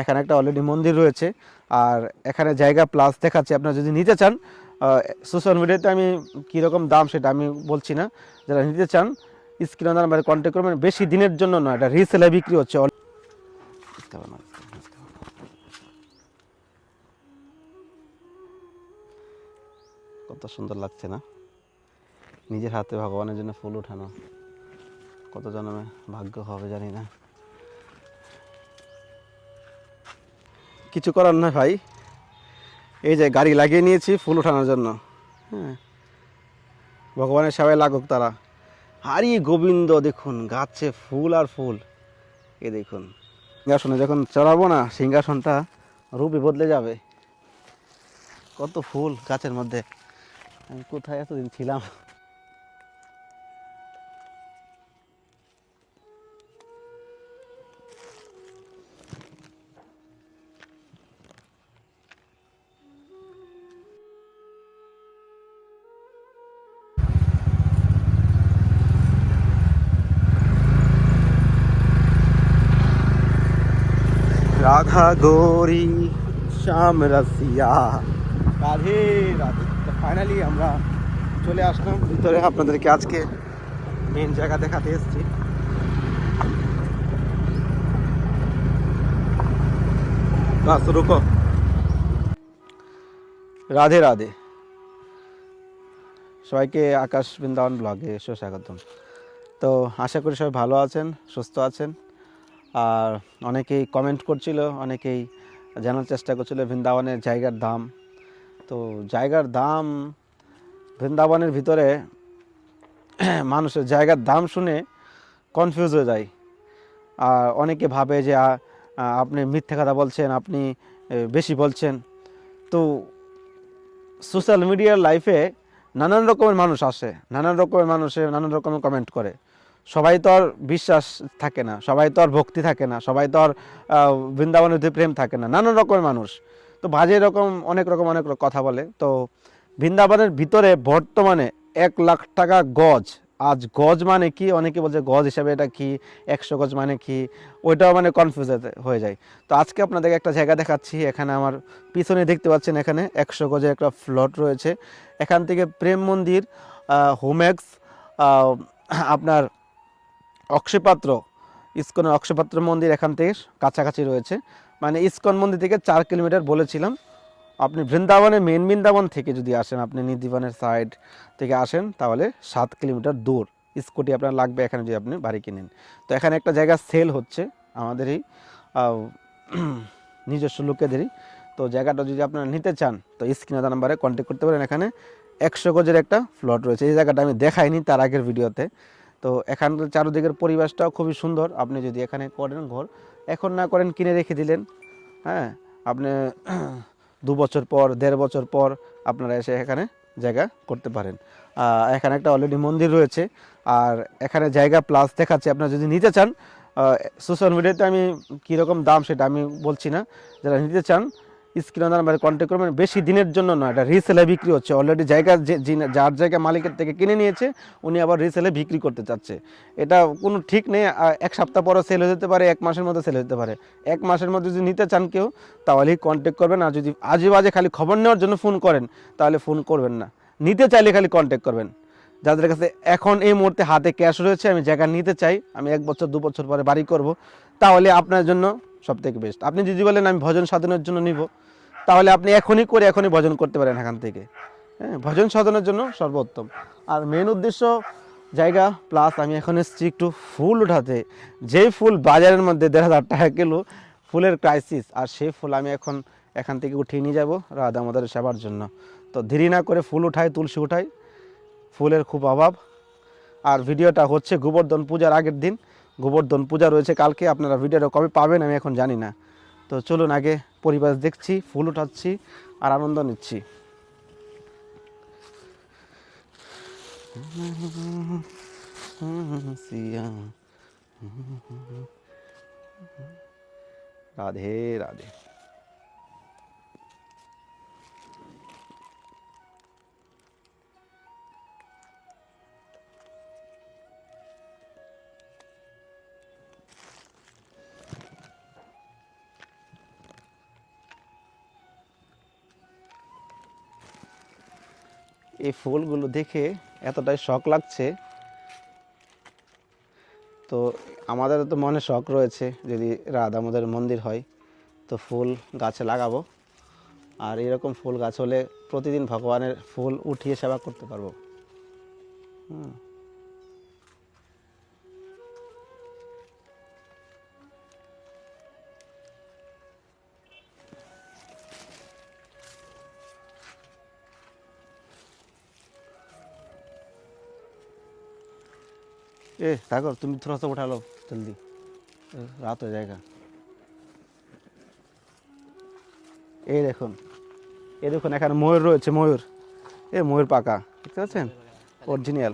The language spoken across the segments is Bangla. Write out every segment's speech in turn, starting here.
এখানে একটা অলরেডি মন্দির রয়েছে। আর এখানে জায়গা প্লাস দেখাচ্ছে, আপনারা যদি নিতে চান সোশ্যাল মিডিয়াতে আমি কীরকম দাম সেটা আমি বলছি না। যারা নিতে চান স্ক্রিনে নাম্বারে কন্ট্যাক্ট করবেন। বেশি দিনের জন্য নয়, এটা রিসেলে বিক্রি হচ্ছে। কত সুন্দর লাগছে না? নিজের হাতে ভগবানের জন্য ফুল ওঠানো। কত জন্মে ভাগ্য হবে জানি না। কিছু করার নয় ভাই। এই যে গাড়ি লাগিয়ে নিয়েছি ফুল ওঠানোর জন্য। হ্যাঁ। ভগবানের সেবায় লাগুক তারা। হারি গোবিন্দ, দেখুন, গাছে ফুল আর ফুল। এ দেখুন, সিংহাসনে যখন চড়াবো না, সিংহাসনটা রূপে বদলে যাবে। কত ফুল গাছের মধ্যে। আমি কোথায় এতদিন ছিলাম? রাধা গৌরী শ্যাম রাসিয়া রাধে রাধে ফাইনালি আমরা চলে আসলাম। ভিতরে আপনাদেরকে আজকে মেন জায়গা দেখাতে এসেছি। বাস রুকো। রাধে রাধে। সবাইকে আকাশ বৃন্দাবন ব্লগে সুস্বাগতম তো আশা করি সবাই ভালো আছেন সুস্থ আছেন। আর অনেকেই কমেন্ট করছিল, অনেকেই জানার চেষ্টা করছিল বৃন্দাবনের জায়গার দাম। তো জায়গার দাম, বৃন্দাবনের ভিতরে মানুষের জায়গার দাম শুনে কনফিউজ হয়ে যায়। আর অনেকে ভাবে যে আপনি মিথ্যে কথা বলছেন, আপনি বেশি বলছেন। তো সোশ্যাল মিডিয়ার লাইফে নানান রকমের মানুষ আসে, নানান রকমের মানুষে নানান রকমের কমেন্ট করে। সবাই তো আর বিশ্বাস থাকে না, সবাই তো আর ভক্তি থাকে না, সবাই তো আর বৃন্দাবনের প্রতি প্রেম থাকে না, নানান রকমের মানুষ। তো বাজে রকম অনেক রকম, অনেক কথা বলে। তো বৃন্দাবনের ভিতরে বর্তমানে এক লাখ টাকা গজ। আজ গজ মানে কি? অনেকে বলছে গজ হিসাবে এটা কি? একশো গজ মানে কি? ওইটাও মানে কনফিউজ হয়ে যায় তো আজকে আপনাদেরকে একটা জায়গা দেখাচ্ছি, এখানে আমার পিছনে দেখতে পাচ্ছেন এখানে একশো গজের একটা ফ্লট রয়েছে। এখান থেকে প্রেম মন্দির হোমেক্স আপনার অক্ষয়পাত্র ইস্কনের অক্ষয়পাত্র মন্দির এখান থেকে কাছাকাছি রয়েছে। মানে ইস্কন মন্দির থেকে চার কিলোমিটার বলেছিলাম। আপনি বৃন্দাবনের মেন বৃন্দাবন থেকে যদি আসেন আপনি নিধিবনের সাইড থেকে আসেন তাহলে সাত কিলোমিটার দূর। স্কুটি আপনার লাগবে এখানে যদি আপনি বাড়ি কিনেন। তো এখানে একটা জায়গা সেল হচ্ছে আমাদেরই আহ, নিজস্ব লোকেদেরই। তো জায়গাটা যদি আপনারা নিতে চান তো স্ক্রিনে নাম্বারে কন্ট্যাক্ট করতে পারেন। এখানে একশো গজের একটা ফ্লট রয়েছে। এই জায়গাটা আমি দেখাইনি তার আগের ভিডিওতে তো এখানকার চারদিকের পরিবেশটাও খুবই সুন্দর। আপনি যদি এখানে করেন ঘর, এখন না করেন কিনে রেখে দিলেন। হ্যাঁ আপনি দু বছর পর, দেড় বছর পর আপনারা এসে এখানে জায়গা করতে পারেন। এখানে একটা অলরেডি মন্দির রয়েছে। আর এখানে জায়গা প্লাস দেখাচ্ছে। আপনারা যদি নিতে চান সোশ্যাল মিডিয়াতে আমি কীরকম দাম সেটা আমি বলছি না। যারা নিতে চান স্ক্রিনে নাম্বারে কন্ট্যাক্ট করবেন। বেশি দিনের জন্য নয় এটা রিসেলে বিক্রি হচ্ছে। অলরেডি জায়গা যার জায়গা মালিকের থেকে কিনে নিয়েছে, উনি আবার রিসেলে বিক্রি করতে চাচ্ছে। এটা কোনো ঠিক নেই এক সপ্তাহ পরে সেল হয়ে যেতে পারে, এক মাসের মধ্যে সেল হতে পারে। এক মাসের মধ্যে যদি নিতে চান কেউ, তাহলেই কন্ট্যাক্ট করবেন। আর যদি আজে বাজে খালি খবর নেওয়ার জন্য ফোন করেন, তাহলে ফোন করবেন না। নিতে চাইলে খালি কন্ট্যাক্ট করবেন। যাদের কাছে এখন এই মুহূর্তে হাতে ক্যাশ রয়েছে, আমি জায়গা নিতে চাই, আমি এক বছর, দু বছর পরে বাড়ি করব, তাহলে আপনার জন্য সব থেকে বেস্ট আপনি যদি বলেন আমি ভজন সাধনের জন্য নিব, তাহলে আপনি এখনই করে এখনই ভজন করতে পারেন এখান থেকে। হ্যাঁ ভজন সাধনের জন্য সর্বোত্তম। আর মেন উদ্দেশ্য, জায়গা প্লাস আমি এখন এসেছি একটু ফুল উঠাতে। যেই ফুল বাজারের মধ্যে দেড় হাজার টাকা কিলো, ফুলের ক্রাইসিস আর সেই ফুল আমি এখন এখান থেকে উঠিয়ে নিয়ে যাব রাধা আমাদের সেবার জন্য। তো দেরি না করে ফুল উঠাই, তুলসী উঠাই, ফুলের খুব অভাব। আর ভিডিওটা হচ্ছে গোবর্ধন পূজার আগের দিন। গোবর্ধন পূজা রয়েছে কালকে, আপনারা ভিডিওটা কবে পাবেন, আমি এখন জানি না। তো চলুন আগে পরিবেশ দেখছি, ফুল উঠাচ্ছি আর আনন্দ নিচ্ছি। রাধে রাধে। এই ফুলগুলো দেখে এতটাই শখ লাগছে। তো আমাদের তো মনে শখ রয়েছে, যদি রাধা আমাদের মন্দির হয়, তো ফুল গাছে লাগাবো। আর এরকম ফুল গাছ হলে প্রতিদিন ভগবানের ফুল উঠিয়ে সেবা করতে পারব। হুম। ए सागर तुम थोड़ा सा उठा लो जल्दी রাত হয়ে জায়গা এই দেখুন এই দেখুন এখানে ময়ূর রয়েছে ময়ূর এ ময়ূর পাকা দেখতে পাচ্ছেন অরিজিনাল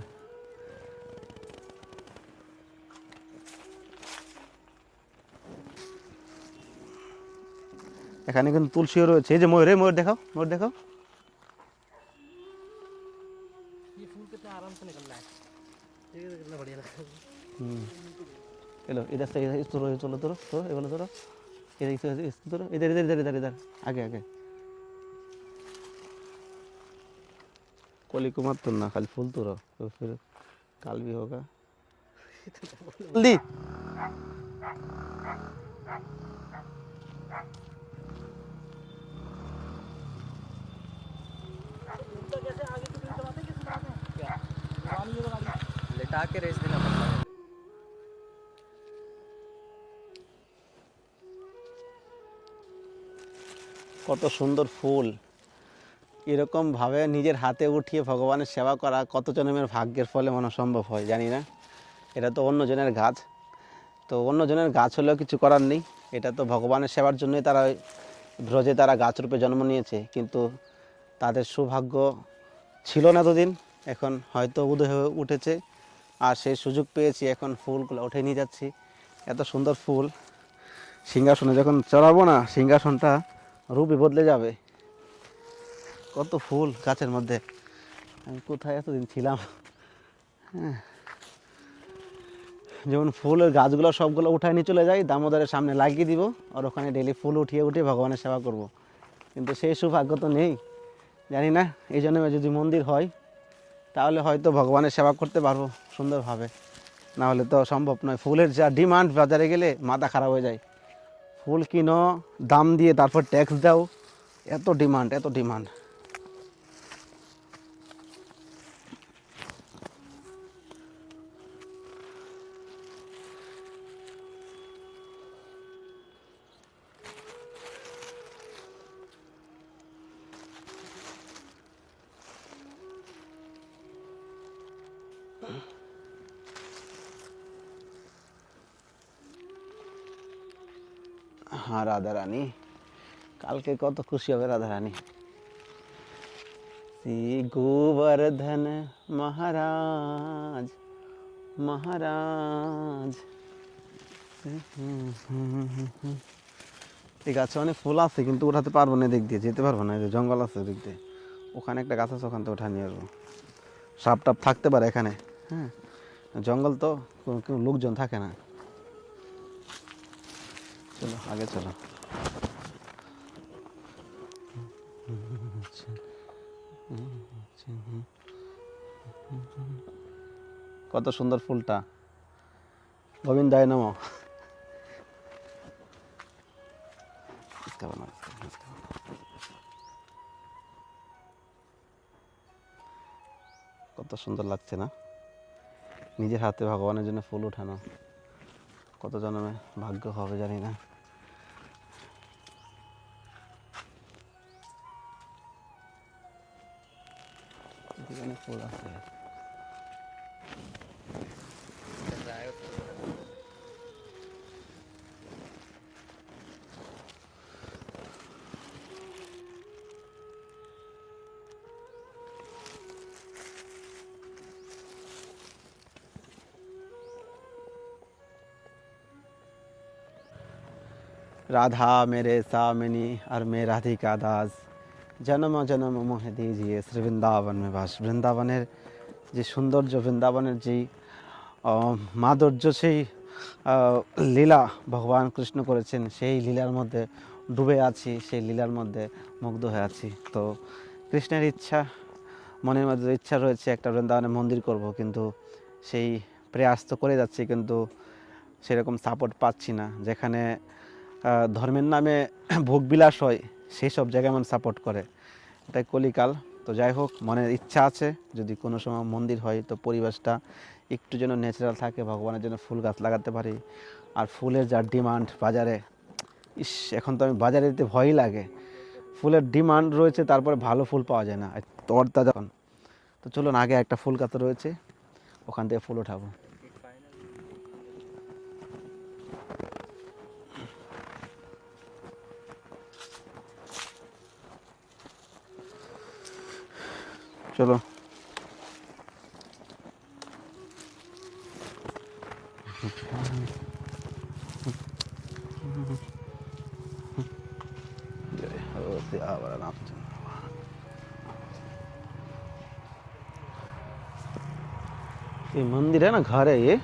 এখানে কিন্তু তুলসীও রয়েছে এই যে ময়ূর এই ময়ূর দেখাও ময়ূর দেখাও এলো এদের থেকে চলো চলো ধরো ধরো এগুলো ধরো এদের ধরো এদের এদের এদের এদের এদের আগে আগে। কলি কুমার তোর না খালি ফুল তোর। ফির কালবি হোগা। জলদি ಹಾಕಿ ರೈಸ್ ದಿನ কত সুন্দর ফুল। এরকমভাবে নিজের হাতে উঠিয়ে ভগবানের সেবা করা কত জনের ভাগ্যের ফলে মনে সম্ভব হয়, জানি না। এটা তো অন্যজনের গাছ। তো অন্যজনের গাছ হলেও কিছু করার নেই। এটা তো ভগবানের সেবার জন্যই তারা ব্রজে তারা গাছ রূপে জন্ম নিয়েছে। কিন্তু তাদের সৌভাগ্য ছিল না এতদিন। এখন হয়তো উদয় হয়ে উঠেছে। আর সেই সুযোগ পেয়েছি, এখন ফুলগুলো উঠে নিয়ে যাচ্ছি। এত সুন্দর ফুল। সিংহাসনে যখন চড়াবো না, সিংহাসনটা রূপই বদলে যাবে। কত ফুল গাছের মধ্যে। আমি কোথায় এতদিন ছিলাম? হ্যাঁ। যেমন ফুলের গাছগুলো সবগুলো উঠায় নিয়ে চলে যাই, দামোদরের সামনে লাগিয়ে দিব, আর ওখানে ডেলি ফুল উঠিয়ে উঠিয়ে ভগবানের সেবা করব। কিন্তু সেই সৌভাগ্য তো নেই, জানি না। এই জন্য যদি মন্দির হয়, তাহলে হয়তো ভগবানের সেবা করতে পারব। সুন্দরভাবে। না হলে তো সম্ভব নয়। ফুলের যা ডিমান্ড বাজারে গেলে মাথা খারাপ হয়ে যায়। ফুল কিনো, দাম দিয়ে তারপর ট্যাক্স দাও। এত ডিমান্ড এত ডিমান্ড কালকে কত খুশি হবে রাধা রানী শ্রী গোবর্ধন মহারাজ মহারাজ। এই গাছে অনেক ফুল আছে, কিন্তু উঠাতে পারব না দিক দিয়ে, যেতে পারব না, এই যে জঙ্গল আছে দিক দিয়ে। ওখানে একটা গাছ আছে, ওখান থেকে উঠা নিয়ে আসব। সাপ টাপ থাকতে পারে এখানে হ্যাঁ? জঙ্গল তো লোকজন থাকে না। চলো, আগে চলো। কত সুন্দর ফুলটা। গোবিন্দায় কত সুন্দর লাগছে না? নিজের হাতে ভগবানের জন্য ফুল উঠানো কত জনমে ভাগ্য হবে জানি না। এদিকে অনেক ফুল আছে राधा मेरे सामिनी और मैं राधिका दास জনম জনম মোহে দিজিয়ে শ্রী বৃন্দাবন বাস। বৃন্দাবনের যে সৌন্দর্য, বৃন্দাবনের যেই মাধুর্য, সেই লীলা ভগবান কৃষ্ণ করেছেন, সেই লীলার মধ্যে ডুবে আছি, সেই লীলার মধ্যে মুগ্ধ হয়ে আছি। তো কৃষ্ণের ইচ্ছা, মনের মধ্যে ইচ্ছা রয়েছে একটা বৃন্দাবনে মন্দির করব, কিন্তু সেই প্রয়াস তো করে যাচ্ছি, কিন্তু সেরকম সাপোর্ট পাচ্ছি না। যেখানে ধর্মের নামে ভোগবিলাস হয়, সেই সব জায়গায় এমন সাপোর্ট করে। এটাই কলিকাল। তো যাই হোক, মনের ইচ্ছা আছে, যদি কোনো সময় মন্দির হয়, তো পরিবেশটা একটু যেন ন্যাচারাল থাকে, ভগবানের জন্য ফুল গাছ লাগাতে পারি। আর ফুলের যা ডিমান্ড বাজারে, ইস, এখন তো আমি বাজারে যেতে ভয়ই লাগে। ফুলের ডিমান্ড রয়েছে, তারপরে ভালো ফুল পাওয়া যায় না। তরতা যখন, তো চলুন, আগে একটা ফুল গাছ রয়েছে, ওখান থেকে ফুল ওঠাবো। रामचंद्र ये मंदिर है ना घर है ये।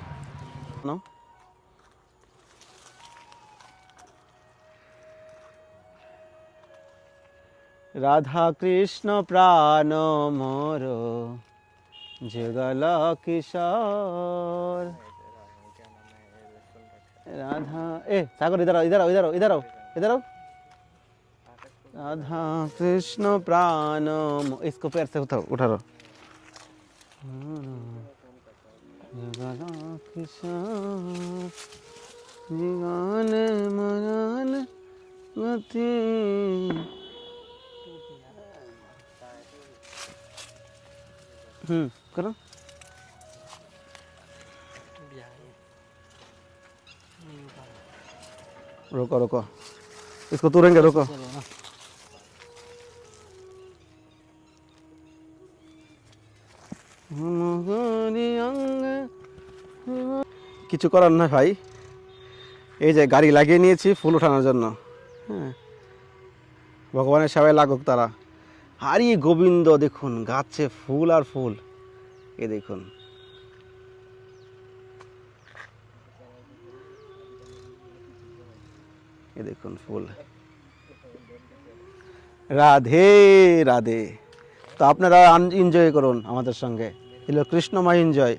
ना? রাধা কৃষ্ণ প্রাণ মোর যুগল কিশোর राधा ए सागर इधर आओ इधर आओ इधर आओ इधर आओ इधर आओ राधा कृष्ण प्राण मो- इसको पैर से उठाओ उठा लो जुगला किशोर, जीवन मरण गति हम्म करो टूट जाएगा नहीं उठा रुको रुको इसको तुरेंगे रुको चलो ना কিছু করার নয় ভাই এই যে গাড়ি লাগিয়ে নিয়েছি ফুল ওঠানোর জন্য হ্যাঁ ভগবানের সেবায় লাগুক তারা হারি গোবিন্দ দেখুন, গাছে ফুল আর ফুল। এ দেখুন। এ দেখুন ফুল। রাধে রাধে। তো আপনারা এনজয় করুন আমাদের সঙ্গে। এগুলো কৃষ্ণময় এনজয়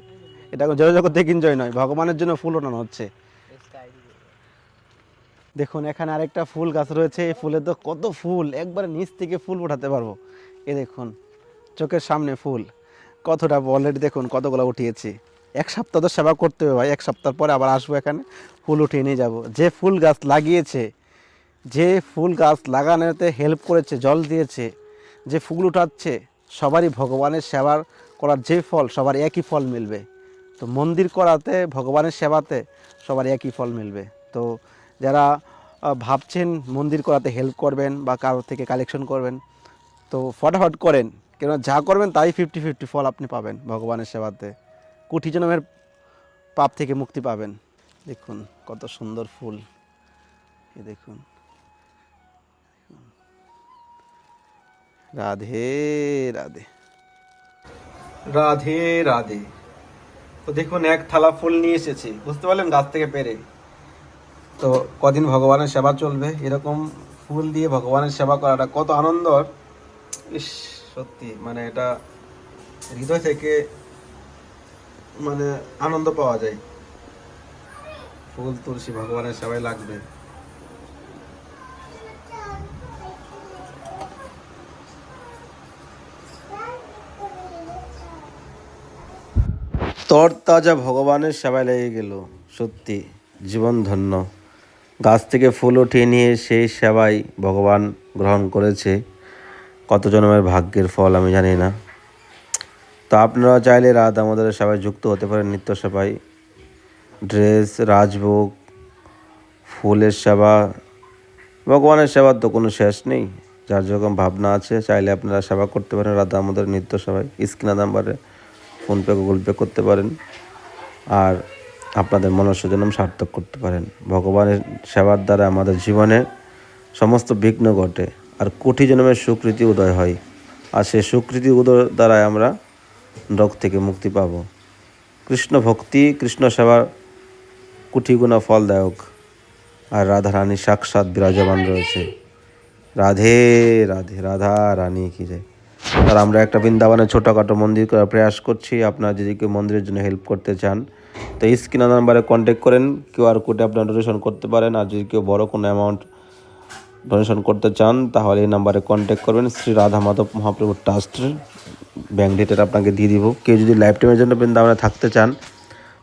এটা জয়জগত থেকে এনজয় নয়, ভগবানের জন্য ফুল ওঠানো হচ্ছে। দেখুন, এখানে আরেকটা ফুল গাছ রয়েছে। এই ফুলে তো কত ফুল, একবারে নিচ থেকে ফুল ওঠাতে পারব। এ দেখুন, চোখের সামনে ফুল। কতটা অলরেডি দেখুন, কতগুলো উঠিয়েছি। এক সপ্তাহ তো সেবা করতে হবে ভাই, এক সপ্তাহ পরে আবার আসব এখানে, ফুল উঠিয়ে নিয়ে যাব। যে ফুল গাছ লাগিয়েছে, যে ফুল গাছ লাগানোতে হেল্প করেছে, জল দিয়েছে, যে ফুল উঠাচ্ছে, সবারই ভগবানের সেবার করার যে ফল, সবার একই ফল মিলবে। তো মন্দির করাতে, ভগবানের সেবাতে সবার একই ফল মিলবে। তো যারা ভাবছেন মন্দির করাতে হেল্প করবেন বা কারোর থেকে কালেকশন করবেন, তো ফটাফট করেন। কেন যা করবেন তাই ফিফটি ফিফটি ফল আপনি পাবেন ভগবানের সেবাতে। কোটি জনমের পাপ থেকে মুক্তি পাবেন। দেখুন কত সুন্দর ফুল। এ দেখুন। রাধে রাধে। রাধে রাধে। তো দেখুন এক থালা ফুল নিয়ে এসেছি। বুঝতে পারলেন? গাছ থেকে পেরে। তো কদিন ভগবানের সেবা চলবে, এরকম ফুল দিয়ে ভগবানের সেবা করাটা কত আনন্দর। ইস, সত্যি মানে এটা হৃদয় থেকে মানে আনন্দ পাওয়া যায়। ফুল, তুলসী ভগবানের সেবায় লাগবে। তরতাজা ভগবানের সেবায় লেগে গেল, সত্যি, জীবন ধন্য। গাছ থেকে ফুল উঠিয়ে নিয়ে সেই সেবাই ভগবান গ্রহণ করেছে। কত জন্মের ভাগ্যের ফল আমি জানি না। তো আপনারা চাইলে রাত আমাদের সেবায় যুক্ত হতে পারেন নিত্য সেবায় ড্রেস, রাজভোগ, ফুলের সেবা, ভগবানের সেবার তো কোনো শেষ নেই। যার যেরকম ভাবনা আছে, চাইলে আপনারা সেবা করতে পারেন রাধা আমাদের নিত্য সেবায় স্ক্রিনা নাম্বারে ফোনপে, গুগল পে করতে পারেন। আর আপনাদের মনস্যজনম সার্থক করতে পারেন। ভগবানের সেবার দ্বারা আমাদের জীবনে সমস্ত বিঘ্ন ঘটে আর কোটি জন্মের সুকৃতি উদয় হয়। আর সেই সুকৃতি উদয় দ্বারাই আমরা রোগ থেকে মুক্তি পাব। কৃষ্ণ ভক্তি, কৃষ্ণ সেবার কোটি গুণা ফলদায়ক। আর রাধা রানী সাক্ষাৎ বিরাজমান রয়েছে। রাধে রাধে, রাধা রানী কি যায় আর আমরা একটা বৃন্দাবনে ছোটোখাটো মন্দির করার প্রয়াস করছি। আপনারা যদি কেউ মন্দিরের জন্য হেল্প করতে চান তো এই স্ক্রিনার নাম্বারে কন্ট্যাক্ট করেন কিউআর কোডে আপনার ডোনেশন করতে পারেন, আর যদি কেউ বড় কোনো অ্যামাউন্ট ডোনেশন করতে চান, তাহলে এই নাম্বারে কন্ট্যাক্ট করবেন, শ্রী রাধা মাধব মহাপ্রভু ট্রাস্টের ব্যাঙ্ক ডিটেল আপনাকে দিয়ে দিব। কেউ যদি লাইফ টাইমের জন্য বৃন্দাবনে থাকতে চান,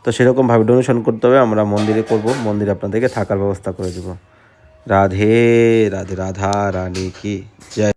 তো সেরকমভাবে ডোনেশন করতে হবে, আমরা মন্দিরে করব, মন্দিরে আপনাদেরকে থাকার ব্যবস্থা করে দেবো। রাধে রাধে রাধা, রানী কি? জয়